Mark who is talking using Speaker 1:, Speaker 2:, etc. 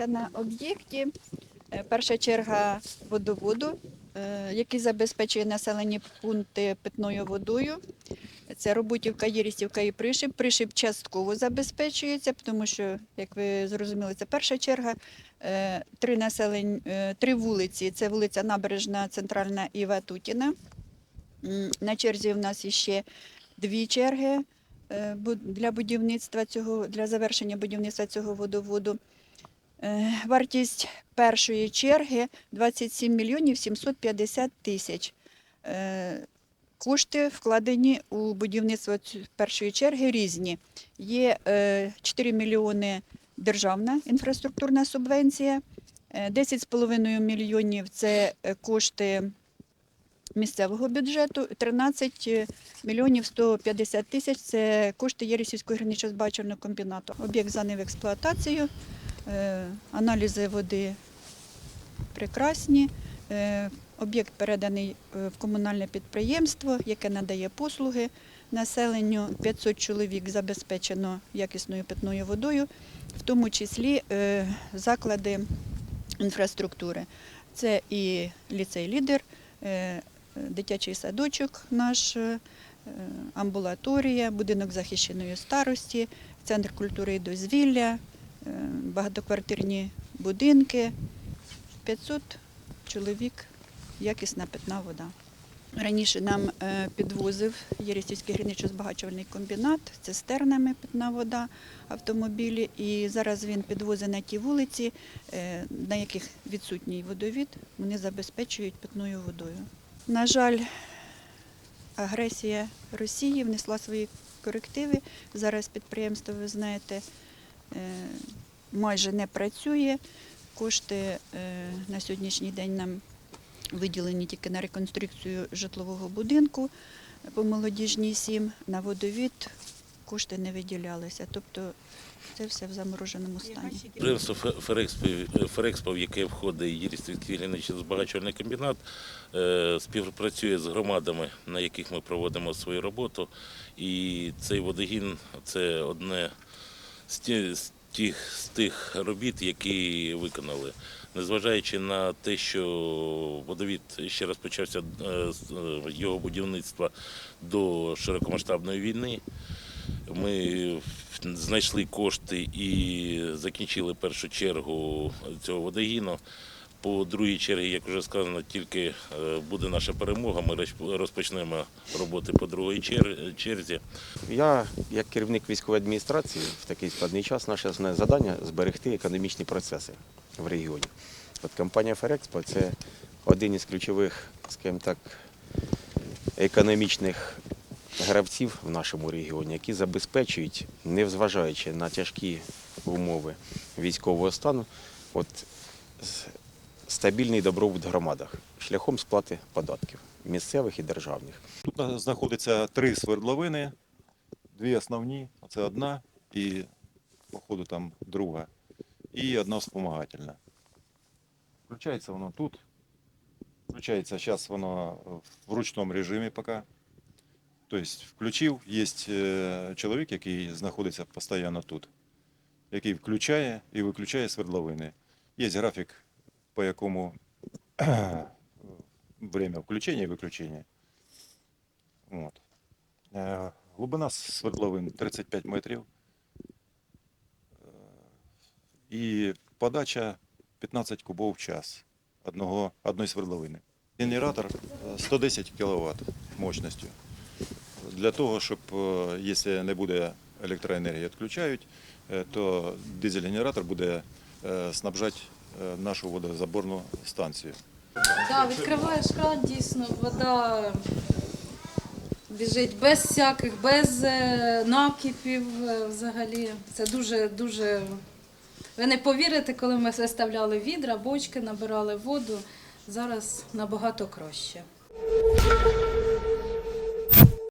Speaker 1: Це на об'єкті е, перша черга водоводу, е, який забезпечує населені пункти питною водою. Це Роботівка, Єрісівка і Пришип. Пришип частково забезпечується, тому що, як ви зрозуміли, це перша черга. Е, Три, населень, три вулиці це вулиця Набережна, Центральна і Ватутіна. На черзі в нас ще дві черги для будівництва цього, для завершення будівництва цього водоводу. Е, Вартість першої черги 27 мільйонів 750 тисяч. Е, Кошти вкладені у будівництво першої черги різні. Є е, 4 мільйони державна інфраструктурна субвенція, е, 10,5 мільйонів це е, кошти місцевого бюджету, 13 мільйонів 150 тисяч це кошти Єрісівського гірничо-збагачувального комбінату. Об'єкт зданий в експлуатацію, е, аналізи води прекрасні. Е, Об'єкт переданий е, в комунальне підприємство, яке надає послуги населенню. 500 чоловік забезпечено якісною питною водою, в тому числі е, заклади інфраструктури. Це і ліцей лідер, е, дитячий садочок наш, е, амбулаторія, будинок захищеної старості, центр культури і дозвілля, е, багатоквартирні будинки. 500 чоловік, якісна питна вода. Раніше нам е, підвозив Єресівський гірничо-збагачувальний комбінат цистернами питна вода, автомобілі. І зараз він підвозить на ті вулиці, е, на яких відсутній водовід, вони забезпечують питною водою. На жаль, агресія Росії внесла свої корективи. Зараз підприємство, ви знаєте, е, майже не працює. Кошти е, на сьогоднішній день нам виділені тільки на реконструкцію житлового будинку по молодіжній 7, на водовід кошти не виділялися. Тобто це все в замороженому стані.
Speaker 2: Фе- Ферекспо, в яке входить Єрістівський гірничо збагачувальний комбінат, е, співпрацює з громадами, на яких ми проводимо свою роботу. І цей водогін це одне з тих, з тих робіт, які виконали. Незважаючи на те, що водовід ще розпочався е, е, його будівництва до широкомасштабної війни, ми знайшли кошти і закінчили першу чергу цього водогіну. По другій черзі, як вже сказано, тільки е, буде наша перемога. Ми розпочнемо роботи по другій черзі.
Speaker 3: Я, як керівник військової адміністрації, в такий складний час наше основне завдання зберегти економічні процеси в регіоні. От компанія Ферекспо це один із ключових, скажімо так, економічних гравців в нашому регіоні, які забезпечують, незважаючи на тяжкі умови військового стану, от стабільний добробут в громадах шляхом сплати податків місцевих і державних.
Speaker 4: Тут знаходиться три свердловини, дві основні, це одна і, походу, там друга, і одна вспомагательна. Включається воно тут. Включається зараз воно в ручному режимі поки. Тобто включив, є е, чоловік, який знаходиться постійно тут, який включає і виключає свердловини. Є графік, по якому время включення і виключення. От. Е, Глибина свердловин 35 метрів. І подача 15 кубов в час одного, одної свердловини. Генератор е, 110 кВт мощністю. Для того, щоб, якщо не буде електроенергії, відключають, то дизель-генератор буде снабжати нашу водозаборну станцію.
Speaker 5: Так, відкриваєш кран, дійсно, вода біжить без всяких, без е, накипів е, взагалі. Це дуже, дуже. Ви не повірите, коли ми виставляли відра, бочки, набирали воду. Зараз набагато краще.